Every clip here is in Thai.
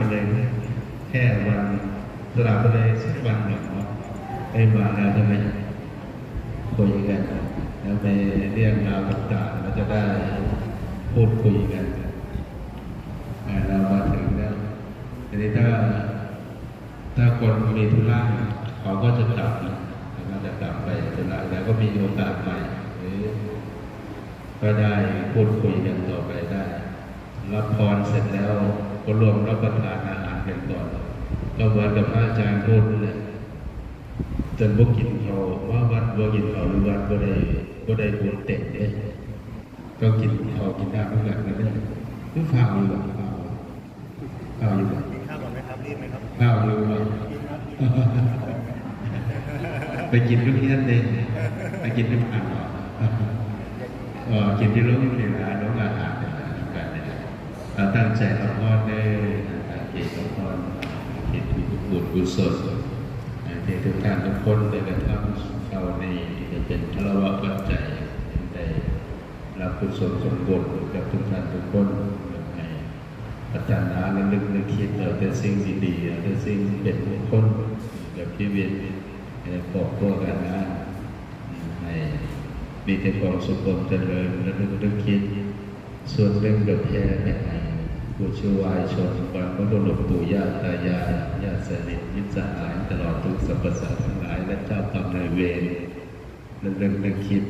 ไปเลยแค่วันสลับไปเลยสักวันหนึ่งเนาะไอ้มาแล้วจะไมคุยกันแล้วไปเรียงราวต่างๆเราจะได้พูดคุยกันอ่าเรามาถึงแล้วทีนี้ถ้าถ้าคนมีธุระเขาก็จะกลับนะเขาก็จะกลับไปธุระแล้วก็มีโอกาสใหม่หรือก็ได้พูดคุยกันต่อไปได้ รับพรเสร็จแล้ว ก็รวมรับประทานอาหารกันก่อนก็เหมือนกับพระอาจารย์พูดเลยจนพวกกินเขาว่าวัดบ่กินเขาหรือวัดบ่ได้บ่ได้บุญเต็มเนี่ยก็กินเขากินน้ำเหมือนกันนะเนี่ยคือฟังอยู่แบบฟังฟังอยู่แบบกินข้าวก่อนไหมครับรีบไหมครับข้าวรู้ไหมไปกินทุกที่นั่นเองไปกินทุกอ่างเออกินที่โรงเรียนร้านโรงอาหารเนี่ยกันเนี่ย เราตั้งใจรับพรได้ตั้งใจรับพรเห็นที่บุญกุศลเด็กทุกท่านทุกคนได้กระทำเข้าในจะเป็นพระวะปัจจัยได้รับกุศลสมบูรณ์กับทุกท่านทุกคนให้พัฒนาและลึกนึกคิดเราแต่สิ่งดีๆเราแต่สิ่งเป็นมงคลกับชีวิตในครอบครัวกันนะให้มีแต่ความสุขความเจริญและลึกนึกคิดส่วนเรื่องกับแพร่ให้ ผู้ช่วยวายชนบรรพบุรุษปู่ย่าตายายญาติสนิทมิตรสหายตลอดทุกสรรพสัตว์ทั้งหลายและเจ้ากรรมนายเวรและเรื่องนึกคิด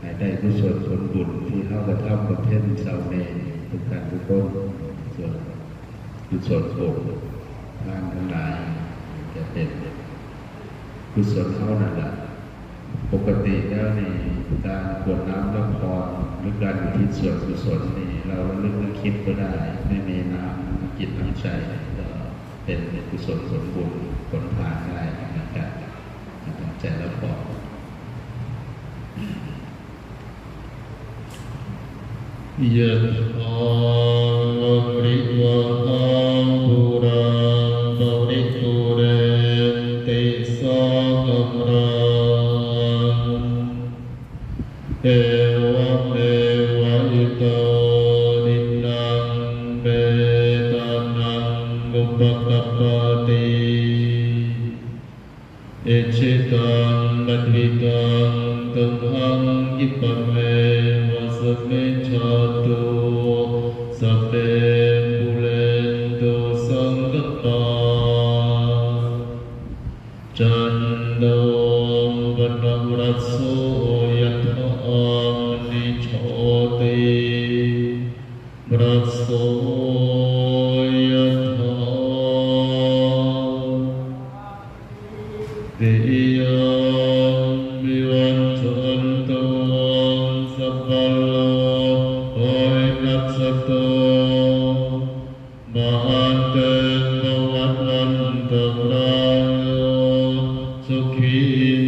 ให้ได้กุศลผลบุญที่เข้ากระทำกับเพ่นชาวเนรทุกการทุกคนส่วนกุศลผลทางทั้งหลายจะเป็นกุศลเขานั่นแหละปกติแล้วนี่การกวดน้ำรับพรหรือการอุทิศส่วนกุศลนี่ เราเลือกนึกคิดก็ได้ ไม่มีน้ำจิตน้ำใจก็เป็นกุศลผลบุญผลทานได้นะครับใจแล้วพอยะถาวริวหาปุราปริปุเรนติสากมรังเอวะเมวะอิตดิ เอชิตังนัตถิตังตุหังยิปะเมวะสเมชาตุสัพเพปุเรนตุสังกปาจันโดปนรัสโสยะถามนิโชติรัสโส อยนัสสโตมหันเตภวัตวันตรายโยสุขี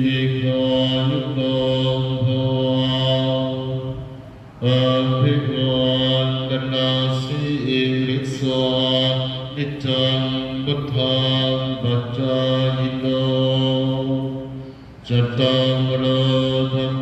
ติกายุโกภวะอาภิวันกนาสีริสวานิจจังพุทธังปัจจายโนจัตตังโรธรรม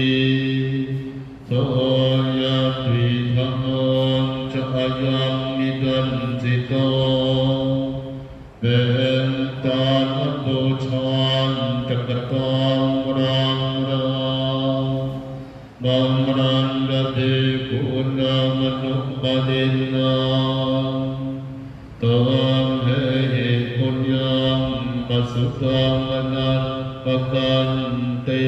เป็นตาลโลชานจักตังรังรังบัมรันดาเดกุณามนุปดินาตังเฮปุญญังปัสสุตังอนันปกันติ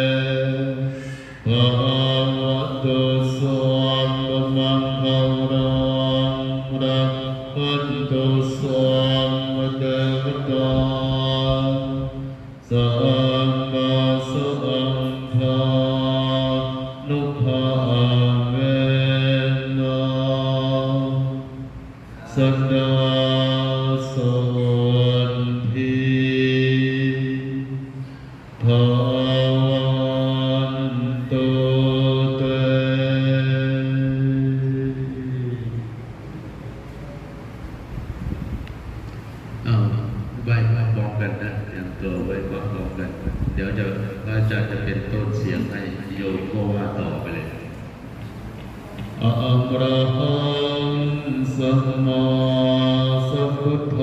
ก็ว่าต่อไปเลยอะระหังสัมมาสัพพุทโธ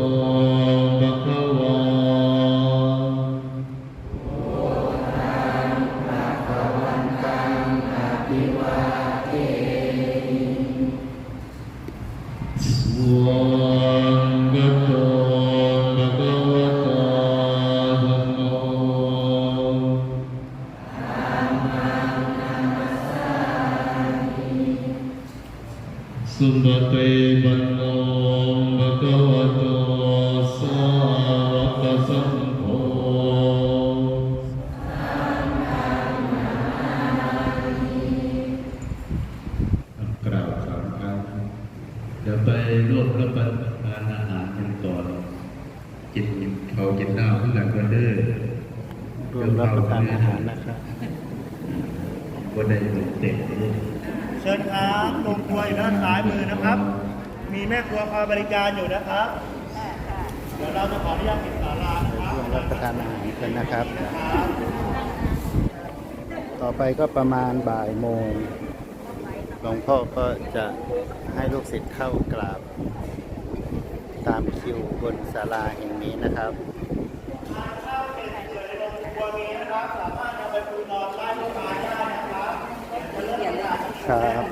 สุปฏิปันโนภะคะวะโตสาวกสังโฆกล่าวสามครั้งเดี๋ยวไปร่วมรับประทานอาหารกันก่อนกินเขาวกินน้ำเพื่อกันก็เด้อร่วมรับประทานอาหารนะครับวันใดเป็นเด็กเลย เชิญครับโรงครัวอยู่ด้านซ้ายมือนะครับ มีแม่ครัวคอยบริการอยู่นะครับ เดี๋ยวเราจะขออนุญาตปิดศาลานะครับร่วมรับประทานอาหารกันนะครับ ต่อไปก็ประมาณบ่ายโมงหลวงพ่อก็จะให้ลูกศิษย์เข้ากราบ ตามคิวบนศาลาแห่งนี้นะครับ ครับ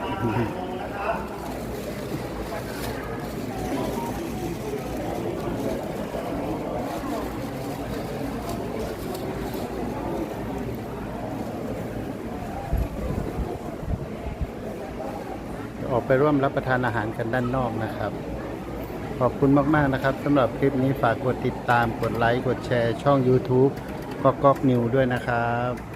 ออกไปร่วมรับประทานอาหารกันด้านนอกนะครับ ขอบคุณมาก ๆ นะครับสำหรับคลิปนี้ฝากกดติดตาม กดไลค์ กดแชร์ ช่อง YouTube ก็ก๊อกนิวด้วยนะครับ